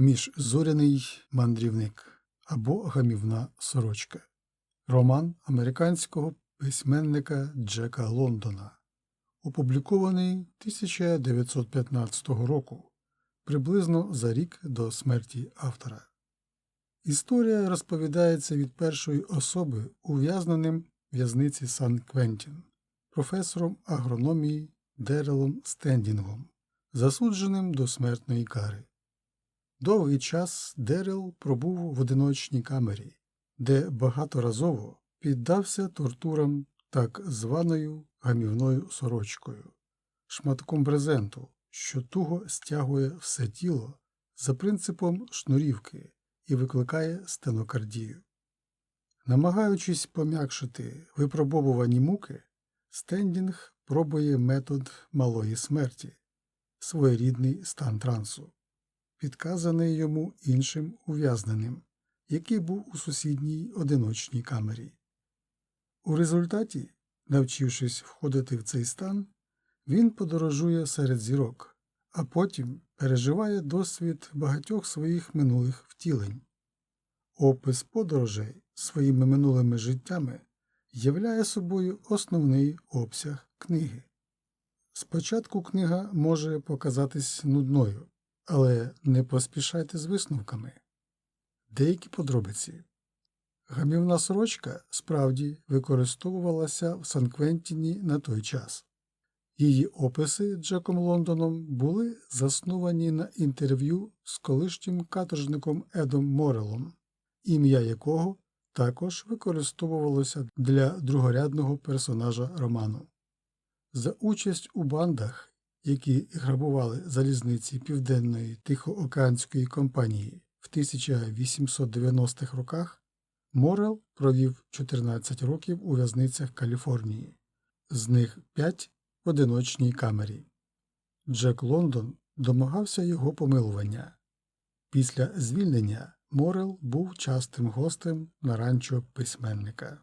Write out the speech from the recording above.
Міжзоряний мандрівник або гамівна сорочка. Роман американського письменника Джека Лондона, опублікований 1915 року, приблизно за рік до смерті автора. Історія розповідається від першої особи ув'язненим в'язниці Сан Квентін, професором агрономії Дерелом Стендінгом, засудженим до смертної кари. Довгий час Дерел пробув в одиночній камері, де багаторазово піддався тортурам так званою гамівною сорочкою, шматком брезенту, що туго стягує все тіло за принципом шнурівки і викликає стенокардію. Намагаючись пом'якшити випробовувані муки, Стендінг пробує метод малої смерті, своєрідний стан трансу, підказаний йому іншим ув'язненим, який був у сусідній одиночній камері. У результаті, навчившись входити в цей стан, він подорожує серед зірок, а потім переживає досвід багатьох своїх минулих втілень. Опис подорожей своїми минулими життями являє собою основний обсяг книги. Спочатку книга може показатись нудною, але не поспішайте з висновками. Деякі подробиці. Гамівна сорочка справді використовувалася в Сан-Квентіні на той час. Її описи Джеком Лондоном були засновані на інтерв'ю з колишнім каторжником Едом Морелом, ім'я якого також використовувалося для другорядного персонажа роману. За участь у бандах, які грабували залізниці Південної Тихоокеанської компанії в 1890-х роках, Морел провів 14 років у в'язницях Каліфорнії, з них 5 в одиночній камері. Джек Лондон домагався його помилування. Після звільнення Морел був частим гостем на ранчо письменника.